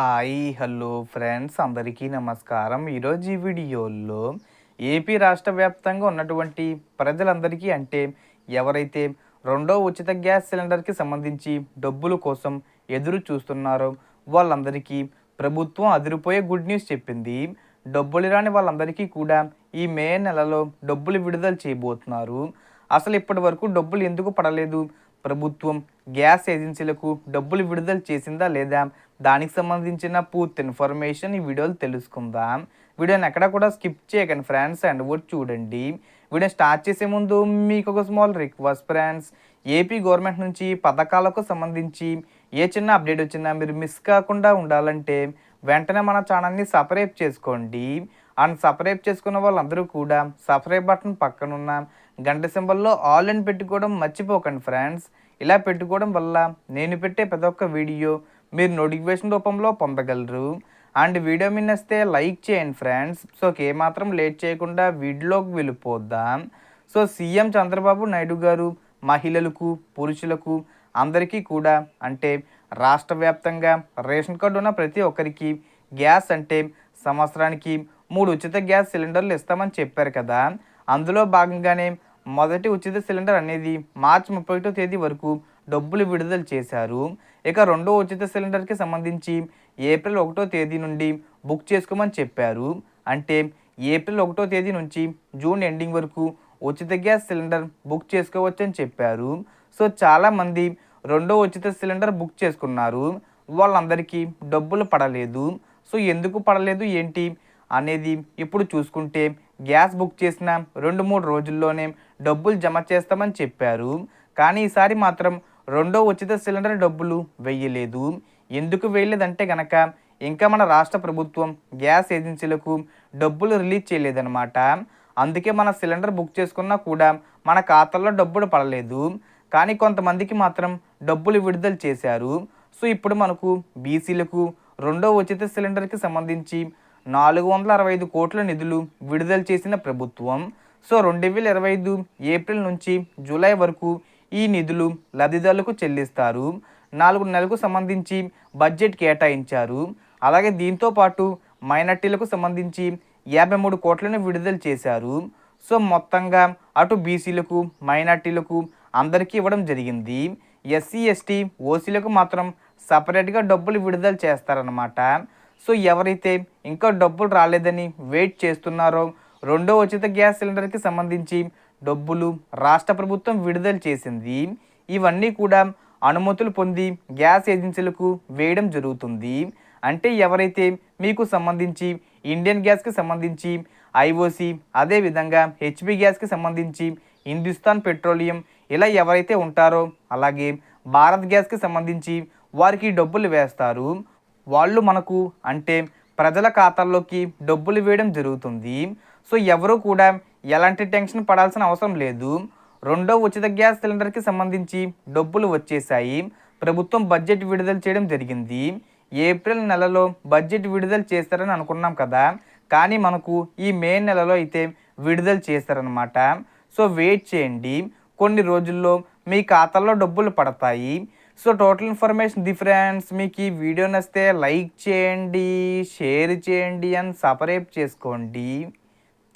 Hi hello friends అందరికీ నమస్కారం. ఈరోజు ఈ వీడియోలో ఏపీ రాష్ట్ర వ్యాప్తంగా ఉన్నటువంటి ప్రజలందరికీ అంటే ఎవరైతే రెండో ఉచిత గ్యాస్ సిలిండర్కి సంబంధించి డబ్బుల కోసం ఎదురు చూస్తున్నారో వాళ్ళందరికీ ప్రభుత్వం అదిరిపోయే గుడ్ న్యూస్ చెప్పింది. డబ్బులు రాని వాళ్ళందరికీ కూడా ఈ మే నెలలో డబ్బులు విడుదల చేయబోతున్నారు. అసలు ఇప్పటి వరకు డబ్బులు ఎందుకు పడలేదు? ప్రభుత్వం గ్యాస్ ఏజెన్సీలకు డబ్బులు విడుదల చేసిందా లేదా దానికి సంబంధించిన పూర్తి ఇన్ఫర్మేషన్ ఈ వీడియోలో తెలుసుకుందాం. వీడియోని ఎక్కడ కూడా స్కిప్ చేయకండి ఫ్రెండ్స్ అండ్ కూడా చూడండి. వీడియో స్టార్ట్ చేసే ముందు మీకు ఒక small request friends. AP government నుంచి పథకాలకు సంబంధించి ఏ చిన్న అప్డేట్ వచ్చినా మీరు మిస్ కాకుండా ఉండాలంటే వెంటనే మన ఛానల్ని సబ్స్క్రైబ్ చేసుకోండి. అండ్ సబ్స్క్రైబ్ చేసుకున్న వాళ్ళందరూ కూడా సబ్స్క్రైబ్ బటన్ పక్కనున్న గంట సింబల్లో ఆల్ అని పెట్టుకోవడం మర్చిపోకండి ఫ్రెండ్స్. ఇలా పెట్టుకోవడం వల్ల నేను పెట్టే ప్రతి ఒక్క వీడియో మీరు నోటిఫికేషన్ రూపంలో పొందగలరు. అండ్ వీడియో మిన్నస్తే లైక్ చేయండి ఫ్రెండ్స్. సో ఏమాత్రం లేట్ చేయకుండా వీడియోకి వెళ్ళిపోద్దాం సో సీఎం చంద్రబాబు నాయుడు గారు మహిళలకు పురుషులకు అందరికీ కూడా అంటే రాష్ట్ర వ్యాప్తంగా రేషన్ కార్డు ఉన్న ప్రతి ఒక్కరికి గ్యాస్ అంటే సంవత్సరానికి మూడు ఉచిత గ్యాస్ సిలిండర్లు ఇస్తామని చెప్పారు కదా. అందులో భాగంగానే మొదటి ఉచిత సిలిండర్ అనేది మార్చి ముప్పై ఒకటో తేదీ వరకు డబ్బులు విడుదల చేశారు. ఇక రెండో ఉచిత సిలిండర్కి సంబంధించి ఏప్రిల్ ఒకటో తేదీ నుండి బుక్ చేసుకోమని చెప్పారు. అంటే ఏప్రిల్ ఒకటో తేదీ నుంచి జూన్ ఎండింగ్ వరకు ఉచిత గ్యాస్ సిలిండర్ బుక్ చేసుకోవచ్చని చెప్పారు. సో చాలామంది రెండో ఉచిత సిలిండర్ బుక్ చేసుకున్నారు. వాళ్ళందరికీ డబ్బులు పడలేదు. సో ఎందుకు పడలేదు ఏంటి అనేది ఇప్పుడు చూసుకుంటే గ్యాస్ బుక్ చేసిన రెండు మూడు రోజుల్లోనే డబ్బులు జమ చేస్తామని చెప్పారు. కానీ ఈసారి మాత్రం రెండో ఉచిత సిలిండర్ డబ్బులు వెయ్యలేదు. ఎందుకు వేయలేదంటే గనక ఇంకా మన రాష్ట్ర ప్రభుత్వం గ్యాస్ ఏజెన్సీలకు డబ్బులు రిలీజ్ చేయలేదన్నమాట. అందుకే మన సిలిండర్ బుక్ చేసుకున్నా కూడా మన ఖాతాల్లో డబ్బులు పడలేదు. కానీ కొంతమందికి మాత్రం డబ్బులు విడుదల చేశారు. సో ఇప్పుడు మనకు బీసీలకు రెండో ఉచిత సిలిండర్కి సంబంధించి నాలుగు వందల అరవై ఐదు కోట్ల నిధులు విడుదల చేసిన ప్రభుత్వం. సో రెండు వేల ఇరవై ఐదు ఏప్రిల్ నుంచి జూలై వరకు ఈ నిధులు లబ్ధిదారులకు చెల్లిస్తారు. నాలుగు నెలలకు సంబంధించి బడ్జెట్ కేటాయించారు. అలాగే దీంతో పాటు మైనార్టీలకు సంబంధించి యాభై మూడు కోట్లను విడుదల చేశారు. సో మొత్తంగా అటు బీసీలకు మైనార్టీలకు అందరికీ ఇవ్వడం జరిగింది. ఎస్సీ ఎస్టీ ఓసీలకు మాత్రం సపరేట్గా డబ్బులు విడుదల చేస్తారనమాట సో ఎవరైతే ఇంకా డబ్బులు రాలేదని వెయిట్ చేస్తున్నారో రెండో ఉచిత గ్యాస్ సిలిండర్కి సంబంధించి డబ్బులు రాష్ట్ర ప్రభుత్వం విడుదల చేసింది. ఇవన్నీ కూడా అనుమతులు పొంది గ్యాస్ ఏజెన్సీలకు వేయడం జరుగుతుంది. అంటే ఎవరైతే మీకు సంబంధించి ఇండియన్ గ్యాస్కి సంబంధించి ఐఓసి అదేవిధంగా హెచ్పి గ్యాస్కి సంబంధించి హిందుస్థాన్ పెట్రోలియం ఇలా ఎవరైతే ఉంటారో అలాగే భారత్ గ్యాస్కి సంబంధించి వారికి డబ్బులు వేస్తారు. వాళ్ళు మనకు అంటే ప్రజల ఖాతాల్లోకి డబ్బులు వేయడం జరుగుతుంది. సో ఎవరు కూడా ఎలాంటి టెన్షన్ పడాల్సిన అవసరం లేదు. రెండో ఉచిత గ్యాస్ సిలిండర్కి సంబంధించి డబ్బులు వచ్చేసాయి ప్రభుత్వం బడ్జెట్ విడుదల చేయడం జరిగింది. ఏప్రిల్ నెలలో బడ్జెట్ విడుదల చేస్తారని అనుకున్నాం కదా. కానీ మనకు ఈ మే నెలలో అయితే విడుదల చేస్తారనమాట సో వెయిట్ చేయండి. కొన్ని రోజుల్లో మీ ఖాతాల్లో డబ్బులు పడతాయి. సో టోటల్ ఇన్ఫర్మేషన్ డిఫరెన్స్ మీకు ఈ వీడియో నచ్చితే లైక్ చేయండి షేర్ చేయండి అండ్ సపరేట్ చేసుకోండి.